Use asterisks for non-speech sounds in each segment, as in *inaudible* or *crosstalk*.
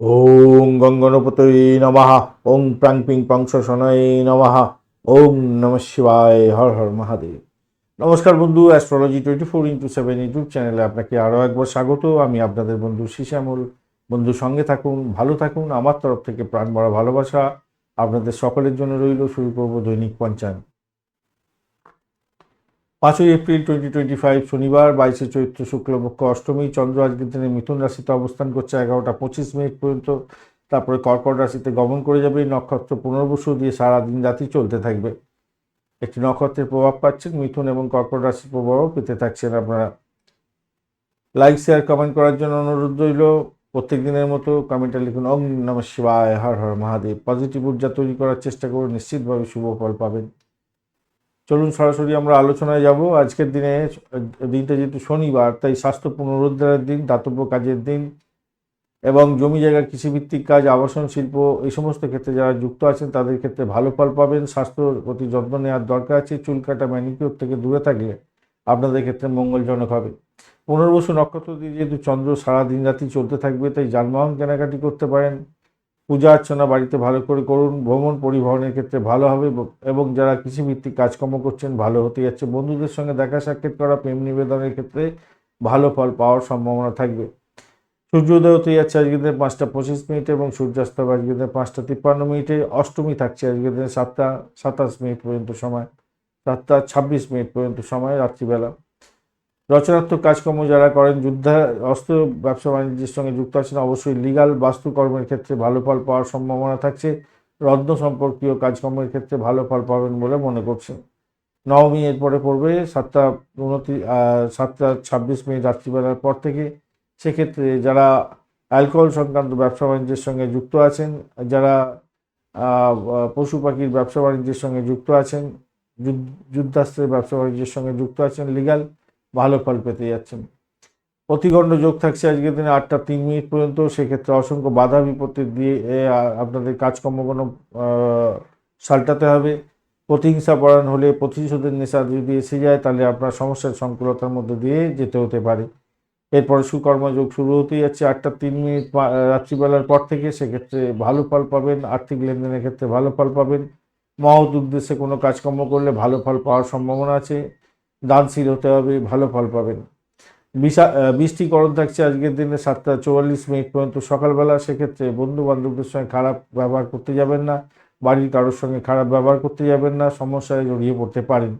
ওং গঙ্গনপতয়ে নমঃ। ওং প্রাং পিং পংস শনয়ে নমঃ। ওং নম শিবায়। হর হর মহাদেব। নমস্কার বন্ধু astrology twenty four into seven YouTube চ্যানেলে আপনাকে আরও একবার স্বাগত। আমি আপনাদের বন্ধু শিশামুল বন্ধু, সঙ্গে থাকুন, ভালো থাকুন। আমার তরফ থেকে প্রাণ ভরা ভালোবাসা আপনাদের সকলের জন্য রইল। শুরু করব দৈনিক পঞ্চায়েত পাঁচই এপ্রিল টোয়েন্টি টোয়েন্টি ফাইভ শনিবার, বাইশে চৈত্র শুক্লপক্ষ অষ্টমী, চন্দ্র আজকের দিনে মিথুন রাশিতে অবস্থান করছে এগারোটা পঁচিশ মিনিট পর্যন্ত। তারপরে কর্কট রাশিতে গমন করে যাবে, নক্ষত্র পুনর্বসু দিয়ে সারা দিন রাতি চলতে থাকবে। একটি নক্ষত্রের প্রভাব পাচ্ছেন মিথুন এবং কর্কট রাশির প্রভাবও পেতে থাকছেন আপনারা। লাইক শেয়ার কমেন্ট করার জন্য অনুরোধ রইল। প্রত্যেক দিনের মতো কমেন্টে লিখুন, ওম নম শিবায়, হর হর মহাদেব। পজিটিভ ঊর্জা তৈরি করার চেষ্টা করুন, নিশ্চিতভাবে শুভ ফল পাবেন। চলুন সরাসরি আমরা আলোচনায় যাব। আজকের দিনে, দিনটা যেহেতু শনিবার, তাই স্বাস্থ্য পুনরুদ্ধারের দিন, দাতব্য কাজের দিন, এবং জমি জায়গা, কৃষিভিত্তিক কাজ, আবাসন শিল্প, এই সমস্ত ক্ষেত্রে যারা যুক্ত আছেন, তাদের ক্ষেত্রে ভালো ফল পাবেন। স্বাস্থ্যর প্রতি যত্ন নেওয়ার দরকার আছে। চুল কাটা ম্যানিকিউর থেকে দূরে থাকলে আপনাদের ক্ষেত্রে মঙ্গলজনক হবে। পুনর্বসু নক্ষত্র দিয়ে যেহেতু চন্দ্র সারা দিন রাতি চলতে থাকবে, তাই যানবাহন কেনাকাটি করতে পারেন। পূজা অর্চনা বাড়িতে ভালো করে করুন, ভ্রমণ পরিবহনের ক্ষেত্রে ভালো হবে এবং যারা কৃষিভিত্তিক কাজকর্ম করছেন ভালো হতে যাচ্ছে। বন্ধুদের সঙ্গে দেখা সাক্ষাৎ করা, প্রেম নিবেদনের ক্ষেত্রে ভালো ফল পাওয়ার সম্ভাবনা থাকবে। সূর্যোদয় হতে যাচ্ছে আজকের দিনে পাঁচটা পঁচিশ মিনিটে এবং সূর্যাস্ত হবে আজকের দিনে পাঁচটা তিপ্পান্ন মিনিটে। অষ্টমী থাকছে আজকের দিনে সাতটা, সাতাশ মিনিট পর্যন্ত সময়, সাতটা ছাব্বিশ মিনিট পর্যন্ত সময় রাত্রিবেলা। রচনাত্মক কাজকর্ম যারা করেন, যুদ্ধা অস্ত্র ব্যবসা বাণিজ্যের সঙ্গে যুক্ত আছেন, অবশ্যই লিগাল বাস্তুকর্মের ক্ষেত্রে ভালো ফল পাওয়ার সম্ভাবনা থাকছে। রত্ন সম্পর্কীয় কাজকর্মের ক্ষেত্রে ভালো ফল পাবেন বলে মনে করছেন। নবমী এরপরে পড়বে, সাতটা উনত্রিশ সাতটা ছাব্বিশ মিনিট রাত্রিবেলার পর থেকে। সেক্ষেত্রে যারা অ্যালকোহল সংক্রান্ত ব্যবসা বাণিজ্যের সঙ্গে যুক্ত আছেন, যারা পশু পাখির ব্যবসা বাণিজ্যের সঙ্গে যুক্ত আছেন যুদ্ধাস্ত্রের ব্যবসা বাণিজ্যের সঙ্গে যুক্ত আছেন লিগাল ভালো ফল পেতে যাচ্ছেন। প্রতিগণ্ড যোগ থাকছে আজকের দিনে আটটা তিন মিনিট পর্যন্ত, সেক্ষেত্রে অসংখ্য বাধা বিপত্তি দিয়ে আপনাদের কাজকর্ম কোনো সাল্টাতে হবে। প্রতিহিংসা পরায়ণ হলে প্রতিশোধের নেশা যদি এসে যায়, তাহলে আপনার সমস্যার সংকুলতার মধ্যে দিয়ে যেতে হতে পারে। এরপরে সুকর্মযোগ শুরু হতে যাচ্ছে আটটা তিন মিনিট রাত্রিবেলার পর থেকে, সেক্ষেত্রে ভালো ফল পাবেন, আর্থিক লেনদেনের ক্ষেত্রে ভালো ফল পাবেন। মহৎ উদ্দেশ্যে কোনো কাজকর্ম করলে ভালো ফল পাওয়ার সম্ভাবনা আছে। দানশীল হতে হবে, ভালো ফল পাবেন। বিশা বৃষ্টিকরণ থাকছে আজকের দিনে সাতটা চুয়াল্লিশ মিনিট পর্যন্ত সকালবেলা। সেক্ষেত্রে বন্ধু বান্ধবদের সঙ্গে খারাপ ব্যবহার করতে যাবেন না, বাড়ির কারোর সঙ্গে খারাপ ব্যবহার করতে যাবেন না, সমস্যায় জড়িয়ে পড়তে পারেন।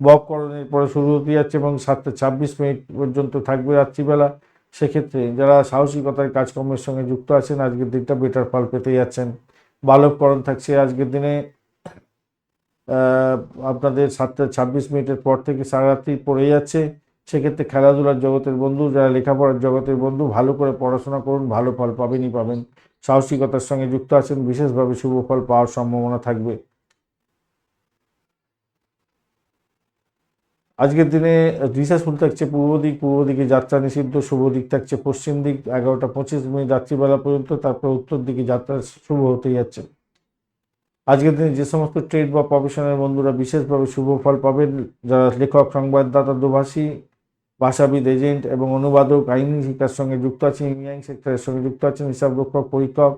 বককরণের পরে শুরু হতে যাচ্ছে এবং সাতটা ছাব্বিশ মিনিট পর্যন্ত থাকবে রাত্রিবেলা। সেক্ষেত্রে যারা সাহসিকতার কাজকর্মের সঙ্গে যুক্ত আছেন, আজকের দিনটা বেটার ফল পেতে যাচ্ছেন। বালককরণ থাকছে আজকের দিনে। আপনাদের সাতটা ছাব্বিশ মিনিটের পর থেকে সারা রাত্রি পড়ে যাচ্ছে। সেক্ষেত্রে খেলাধুলার জগতের বন্ধু, যারা লেখাপড়ার জগতের বন্ধু, ভালো করে পড়াশোনা করুন, ভালো ফল পাবেনই পাবেন। সাহসিকতার সঙ্গে যুক্ত আছেন, বিশেষভাবে শুভ ফল পাওয়ার সম্ভাবনা থাকবে। আজকের দিনে রিসাসফুল থাকছে পূর্ব দিক, পূর্ব দিকে যাত্রা নিষিদ্ধ, শুভ দিক থাকছে পশ্চিম দিক। এগারোটা পঁচিশ মিনিট রাত্রিবেলা পর্যন্ত, তারপর উত্তর দিকে যাত্রা শুভ হতে যাচ্ছে। আজকের দিনে যে সমস্ত ট্রেড বা প্রফেশনের বন্ধুরা বিশেষভাবে শুভ ফল পাবেন যারা লেখক, সংবাদদাতা দুভাষী ভাষাবিদ এজেন্ট এবং অনুবাদক, আইনি শিক্ষার সঙ্গে যুক্ত আছেন ইঞ্জিনিয়ারিং সেক্টরের সঙ্গে যুক্ত আছেন হিসাবরক্ষক পরীক্ষক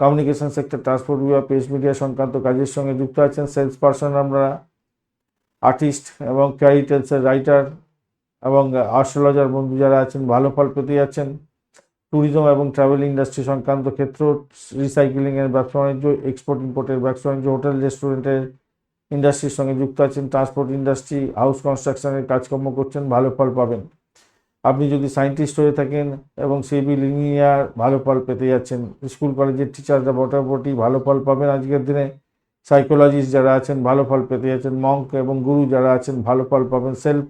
কমিউনিকেশন সেক্টর ট্রান্সপোর্ট বিভাগ প্রেস মিডিয়া সংক্রান্ত কাজের সঙ্গে যুক্ত আছেন সেলস পার্সন আমরা আর্টিস্ট এবং ক্যারিটেলসের রাইটার এবং আস্ট্রোলজার বন্ধু যারা আছেন, ভালো ফল পেতে যাচ্ছেন। ট্যুরিজম এবং ট্রাভেল ইন্ডাস্ট্রি সংক্রান্ত ক্ষেত্র রিসাইকেলিংয়ের ব্যবসা বাণিজ্য এক্সপোর্ট ইম্পোর্টের ব্যবসা বাণিজ্য হোটেল রেস্টুরেন্টের ইন্ডাস্ট্রির সঙ্গে যুক্ত আছেন ট্রান্সপোর্ট ইন্ডাস্ট্রি হাউস কনস্ট্রাকশনের কাজকর্ম করছেন, ভালো ফল পাবেন। আপনি যদি সায়েন্টিস্ট হয়ে থাকেন এবং সিভিল ইঞ্জিনিয়ার ভালো ফল পেতে যাচ্ছেন। স্কুল কলেজের টিচাররা বটাবটি ভালো ফল পাবেন আজকের দিনে। সাইকোলজিস্ট যারা আছেন, ভালো ফল পেতে যাচ্ছেন। মঙ্ক এবং গুরু যারা আছেন, ভালো ফল পাবেন। সেলফ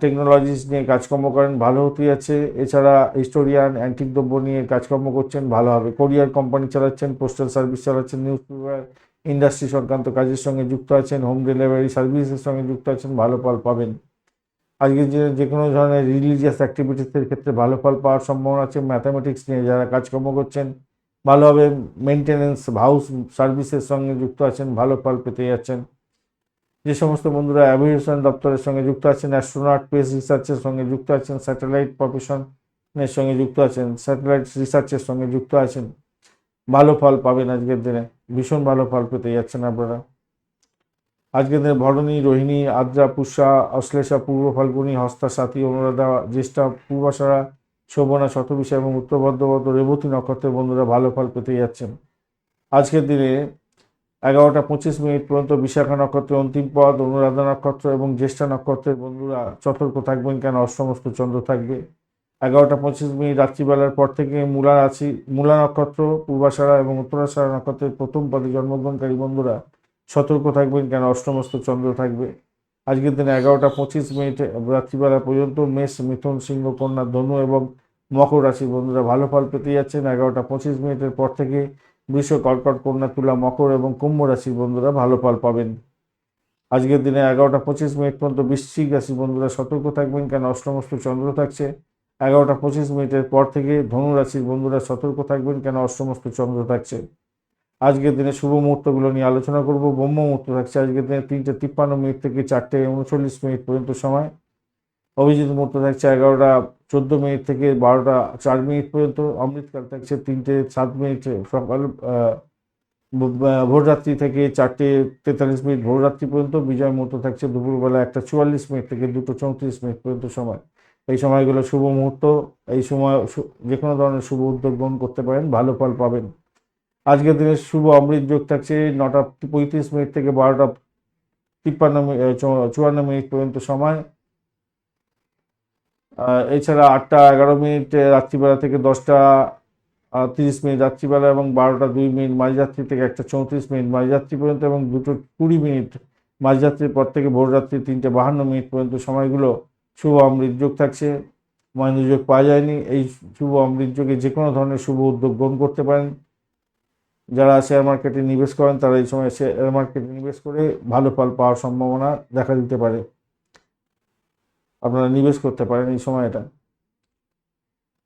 টেকনোলজিস নিয়ে কাজকর্ম করেন, ভালো হতে যাচ্ছে। এছাড়া হিস্টোরিয়ান অ্যান্টিক দ্রব্য নিয়ে কাজকর্ম করছেন, ভালো হবে। কোরিয়ার কোম্পানি চালাচ্ছেন পোস্টাল সার্ভিস চালাচ্ছেন নিউজ পেপার ইন্ডাস্ট্রি সংক্রান্ত কাজের সঙ্গে যুক্ত আছেন হোম ডেলিভারি সার্ভিসের সঙ্গে যুক্ত আছেন, ভালো ফল পাবেন। আজকে যে যে কোনো ধরনের রিলিজিয়াস অ্যাক্টিভিটিসের ক্ষেত্রে ভালো ফল পাওয়ার সম্ভাবনা আছে। ম্যাথামেটিক্স নিয়ে যারা কাজকর্ম করছেন ভালোভাবে মেনটেনেন্স হাউস সার্ভিসের সঙ্গে যুক্ত আছেন, ভালো ফল পেতে যাচ্ছেন। যে সমস্ত বন্ধুরা অ্যাভিয়েশন দপ্তরের সঙ্গে যুক্ত আছেন অ্যাস্ট্রোনট স্পেস রিসার্চের সঙ্গে যুক্ত আছেন স্যাটেলাইট প্রফেশনের সঙ্গে যুক্ত আছেন স্যাটেলাইট রিসার্চের সঙ্গে যুক্ত আছেন, ভালো ফল পাবেন আজকের দিনে। ভীষণ ভালো ফল পেতে যাচ্ছেন আপনারা। আজকের দিনে ভরণী, রোহিণী, আদ্রা পুষা অশ্লেষা, পূর্ব ফাল্গুনী, হস্তা, সাথী, অনুরাধা, জ্যেষ্ঠা, পূর্বাশারা, শোভনা, শতবিশা এবং উত্তর রেবতী নক্ষত্রের বন্ধুরা ভালো ফল পেতে যাচ্ছেন। আজকের দিনে এগারোটা পঁচিশ মিনিট পর্যন্ত বিশাখা নক্ষত্রের অন্তিম পদ অনুরাধা নক্ষত্র এবং জ্যেষ্ঠা নক্ষত্রের বন্ধুরা সতর্ক থাকবেন কেন? অষ্টমস্ত চন্দ্র থাকবে। এগারোটা পঁচিশ মিনিট রাত্রিবেলার পর থেকে মূলা রাশি, মূলা নক্ষত্র, পূর্বাশারা এবং উত্তরাশারা নক্ষত্রের প্রথম পদে জন্মগ্রহণকারী বন্ধুরা সতর্ক থাকবেন কেন? অষ্টমস্ত চন্দ্র থাকবে। আজকের দিনে এগারোটা পঁচিশ মিনিট রাত্রিবেলা পর্যন্ত মেষ, মিথুন, সিংহ, কন্যা, ধনু এবং মকর রাশির বন্ধুরা ভালো ফল পেতে যাচ্ছেন। এগারোটা পঁচিশ মিনিটের পর থেকে বৃষ কর্কট কন্যা, তুলা, মকর এবং কুম্ভ রাশির বন্ধুরা ভালো ফল পাবেন। আজকের দিনে এগারোটা পঁচিশ মিনিট পর্যন্ত বৃশ্চিক রাশি বন্ধুরা সতর্ক থাকবেন, কেন অষ্টমস্ত চন্দ্র থাকছে। এগারোটা পঁচিশ মিনিটের পর থেকে ধনু রাশির বন্ধুরা সতর্ক থাকবেন, কেন অষ্টমস্ত চন্দ্র থাকছে। আজকের দিনে শুভ মুহূর্তগুলো নিয়ে আলোচনা করব, ব্রহ্ম মুহূর্ত থাকছে আজকের দিনে তিনটে তিপ্পান্ন মিনিট থেকে চারটে উনচল্লিশ মিনিট পর্যন্ত সময়। অভিজিৎ মুহূর্ত থাকছে এগারোটা চোদ্দ মিনিট থেকে বারোটা, চার মিনিট পর্যন্ত অমৃতকাল থাকছে তিনটে, সাত মিনিট, সকাল ভোররাত্রি থেকে চারটে তেতাল্লিশ মিনিট, ভোররাত্রি পর্যন্ত, বিজয় মুহূর্ত থাকছে দুপুরবেলা একটা চুয়াল্লিশ মিনিট থেকে দুটো চৌত্রিশ মিনিট পর্যন্ত সময়। এই সময়গুলো শুভ মুহূর্ত, এই সময় যে কোনো ধরনের শুভ উদ্যোগ গ্রহণ করতে পারেন, ভালো ফল পাবেন। আজকের দিনে শুভ অমৃত যোগ থাকছে নটা পঁয়ত্রিশ মিনিট থেকে বারোটা তিপ্পান্ন চুয়ান্ন মিনিট পর্যন্ত সময়। এছাড়া আটটা এগারো মিনিট রাত্রিবেলা থেকে দশটা তিরিশ মিনিট রাত্রিবেলা এবং বারোটা দুই মিনিট মাঝরাত্রি থেকে একটা চৌত্রিশ মিনিট মাঝরাত্রি পর্যন্ত এবং দুটো কুড়ি মিনিট মাঝরাত্রির পর থেকে ভোররাত্রি তিনটে বাহান্ন মিনিট পর্যন্ত সময়গুলো শুভ অমৃত যোগ থাকছে। মহেন্দ্র যোগ পাওয়া যায়নি। এই শুভ অমৃত যোগে যে কোনো ধরনের শুভ উদ্যোগ গ্রহণ করতে পারেন। যারা শেয়ার মার্কেটে নিবেশ করেন, তারা এই সময় শেয়ার মার্কেটে নিবেশ করে ভালো ফল পাওয়ার সম্ভাবনা দেখা দিতে পারে। আপনারা নিবেশ করতে পারেন এই সময়টা।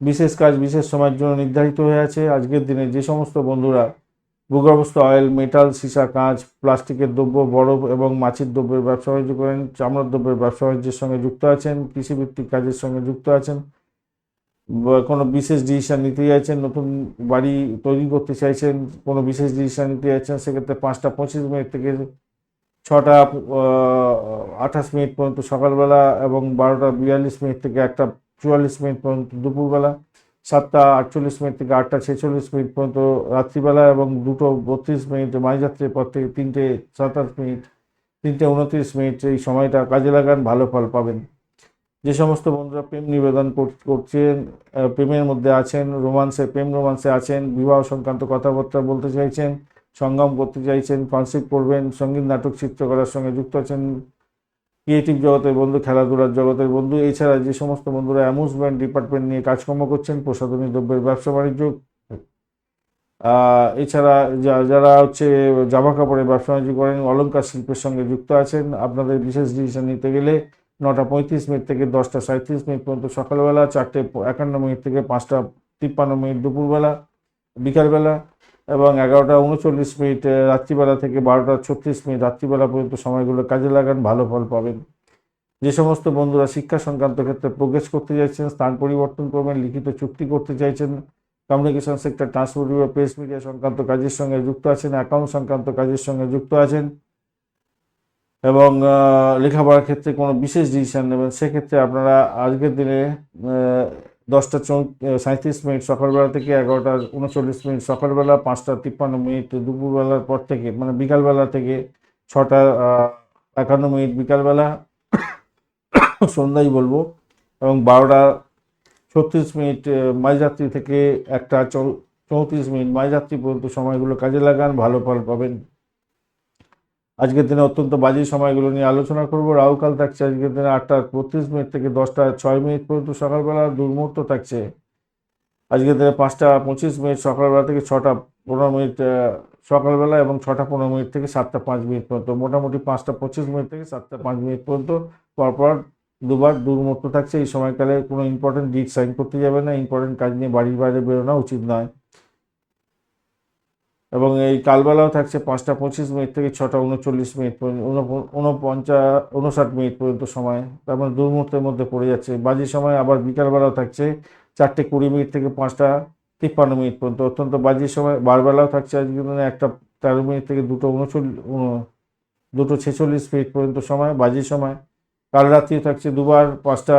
বিশেষ কাজ, বিশেষ সময়ের জন্য নির্ধারিত হয়ে আছে। আজকের দিনে যে সমস্ত বন্ধুরা ভূগর্ভস্থ অয়েল মেটাল সীসা, কাঁচ, প্লাস্টিকের দ্রব্য, বরফ এবং মাছের দ্রব্যের ব্যবসা বাণিজ্য করেন, চামড়ার দ্রব্যের ব্যবসা বাণিজ্যের সঙ্গে যুক্ত আছেন, কৃষিভিত্তিক কাজের সঙ্গে যুক্ত আছেন কোনো বিশেষ ডিসিশন নিতে চাইছেন, নতুন বাড়ি তৈরি করতে চাইছেন, কোনো বিশেষ ডিসিশন নিতে চাইছেন, সেক্ষেত্রে পাঁচটা পঁচিশ মিনিট থেকে ছটা আঠাশ মিনিট পর্যন্ত সকালবেলা এবং বারোটা বিয়াল্লিশ মিনিট থেকে একটা চুয়াল্লিশ মিনিট পর্যন্ত দুপুরবেলা, সাতটা আটচল্লিশ মিনিট থেকে আটটা ছেচল্লিশ মিনিট পর্যন্ত রাত্রিবেলা এবং দুটো বত্রিশ মিনিট মাঝরাত্রির পর থেকে তিনটে সাতাশ মিনিট, তিনটে উনত্রিশ মিনিট এই সময়টা কাজে লাগান, ভালো ফল পাবেন। যে সমস্ত বন্ধুরা প্রেম নিবেদন কর- করছেন প্রেমের মধ্যে আছেন রোমান্সে প্রেম রোমান্সে আছেন, বিবাহ সংক্রান্ত কথাবার্তা বলতে চাইছেন সঙ্গম করতে চাইছেন কনসেপ্ট করবেন সংগীত নাটক চিত্রকলার সঙ্গে যুক্ত আছেন, ক্রিয়েটিভ জগতের বন্ধু, খেলাধুলার জগতের বন্ধু, এছাড়া যে সমস্ত বন্ধুরা অ্যামুজমেন্ট ডিপার্টমেন্ট নিয়ে কাজকর্ম করছেন, প্রসাধনী দ্রব্যের ব্যবসা বাণিজ্য এছাড়া যা- যারা হচ্ছে জামা কাপড়ের ব্যবসা বাণিজ্য করেন অলঙ্কার শিল্পের সঙ্গে যুক্ত আছেন, আপনাদের বিশেষ ডিসিশন নিতে গেলে নটা পঁয়ত্রিশ মিনিট থেকে দশটা সাঁত্রিশ মিনিট পর্যন্ত সকালবেলা, চারটে একান্ন মিনিট থেকে পাঁচটা তিপ্পান্ন মিনিট দুপুরবেলা, বিকালবেলা এবং এগারোটা উনচল্লিশ মিনিট রাত্রিবেলা থেকে বারোটা ছত্রিশ মিনিট, রাত্রিবেলা পর্যন্ত সময়গুলো কাজে লাগান, ভালো ফল পাবেন। যে সমস্ত বন্ধুরা শিক্ষা সংক্রান্ত ক্ষেত্রে প্রোগ্রেস করতে চাইছেন, স্থান পরিবর্তন করবেন, লিখিত চুক্তি করতে চাইছেন, কমিউনিকেশন সেক্টর, ট্রান্সপোর্ট বা প্রেস মিডিয়া সংক্রান্ত কাজের সঙ্গে যুক্ত আছেন, অ্যাকাউন্ট সংক্রান্ত কাজের সঙ্গে যুক্ত আছেন, এবং লেখাপড়ার ক্ষেত্রে কোনো বিশেষ ডিসিশন নেবেন, সেক্ষেত্রে আপনারা আজকের দিনে দশটা চৌ সাঁত্রিশ মিনিট সকালবেলা থেকে এগারোটা উনচল্লিশ মিনিট সকালবেলা পাঁচটা তিপ্পান্ন মিনিট দুপুরবেলার পর থেকে মানে বিকালবেলা থেকে ছটা একান্ন মিনিট বিকালবেলা *coughs* সন্ধ্যায় বলব এবং বারোটা ছত্রিশ মিনিট মাঝরাত্রি থেকে একটা চৌ- চৌত্রিশ মিনিট মাঝরাত্রি পর্যন্ত সময়গুলো কাজে লাগান ভালো ফল পাবেন। আজকের দিনে অত্যন্ত বাজে সময়গুলো নিয়ে আলোচনা করব। রাহুকাল থাকছে আজকের দিনে আটটা বত্রিশ মিনিট থেকে দশটা ছয় মিনিট পর্যন্ত সকালবেলা দুর্মুহূর্ত থাকছে। আজকের দিনে পাঁচটা পঁচিশ মিনিট সকালবেলা থেকে ছটা পনেরো মিনিট সকালবেলা এবং ছটা পনেরো মিনিট থেকে সাতটা পাঁচ মিনিট পর্যন্ত। মোটামুটি পাঁচটা পঁচিশ মিনিট থেকে সাতটা পাঁচ মিনিট পর্যন্ত পরপর দুবার দুর্মুহূর্ত থাকছে। এই সময়কালে কোনো ইম্পর্টেন্ট ডিট সাইন করতে যাবে না। ইম্পর্টেন্ট কাজ নিয়ে বাড়ির বাইরে বেরোনো উচিত নয়। এবং এই কালবেলাও থাকছে পাঁচটা পঁচিশ মিনিট থেকে ছটা উনচল্লিশ মিনিট পর্যন্ত উনপ- উনপঞ্চাশ উনষাট মিনিট পর্যন্ত সময় তার মানে দুর্মুহূর্তের মধ্যে পড়ে যাচ্ছে। বাজি সময় আবার বিকালবেলাও থাকছে চারটে কুড়ি মিনিট থেকে পাঁচটা তিপ্পান্ন মিনিট পর্যন্ত, অত্যন্ত বাজে সময়। বারবেলাও থাকছে আজকের দিনে একটা তেরো মিনিট থেকে দুটো উনচল্লিশ দুটো ছেচল্লিশ মিনিট পর্যন্ত সময়, বাজে সময়। কাল রাত্রিও থাকছে দুবার পাঁচটা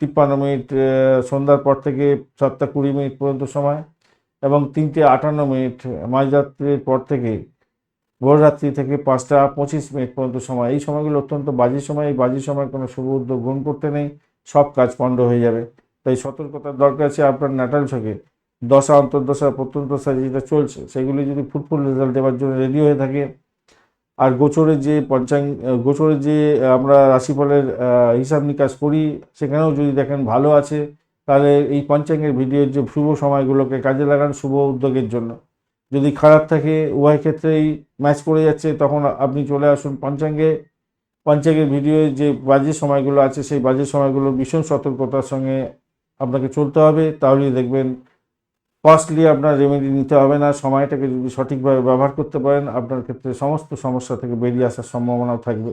তিপ্পান্ন মিনিট সন্ধ্যার পর থেকে সাতটা কুড়ি মিনিট পর্যন্ত সময়। এবং তিনটে আটান্ন মিনিট মাঝরাত্রির পর থেকে ভোররাত্রি থেকে পাঁচটা পঁচিশ মিনিট পর্যন্ত সময়। এই সময়গুলো অত্যন্ত বাজে সময়। এই বাজে সময় কোনো শুভ উদ্যোগ গ্রহণ করতে নেই। সব কাজ পণ্ড হয়ে যাবে। তাই সতর্কতার দরকার আছে আপনার নাটাল ছকে দশা, অন্তর্দশা প্রত্যন্তশা যেটা চলছে, সেগুলি যদি ফুটফুল রেজাল্ট দেওয়ার জন্য রেডি হয়ে থাকে। আর গোচরের যে পঞ্চাঙ্গ গোচরের যে আমরা রাশিফলের হিসাব নিকাশ করি, সেখানেও যদি দেখেন ভালো আছে তাহলে এই পঞ্চাঙ্গের ভিডিওর যে শুভ সময়গুলোকে কাজে লাগান শুভ উদ্যোগের জন্য। যদি খারাপ থাকে, উভয় ক্ষেত্রেই ম্যাচ করে যাচ্ছে, তখন আপনি চলে আসুন পঞ্চাঙ্গে। পঞ্চাঙ্গের ভিডিও যে বাজে সময়গুলো আছে, সেই বাজে সময়গুলো ভীষণ সতর্কতার সঙ্গে আপনাকে চলতে হবে। তাহলেই দেখবেন কস্টলি আপনার রেমেডি নিতে হবে না। সময়টাকে যদি সঠিকভাবে ব্যবহার করতে পারেন, আপনার ক্ষেত্রে সমস্ত সমস্যা থেকে বেরিয়ে আসার সম্ভাবনাও থাকবে।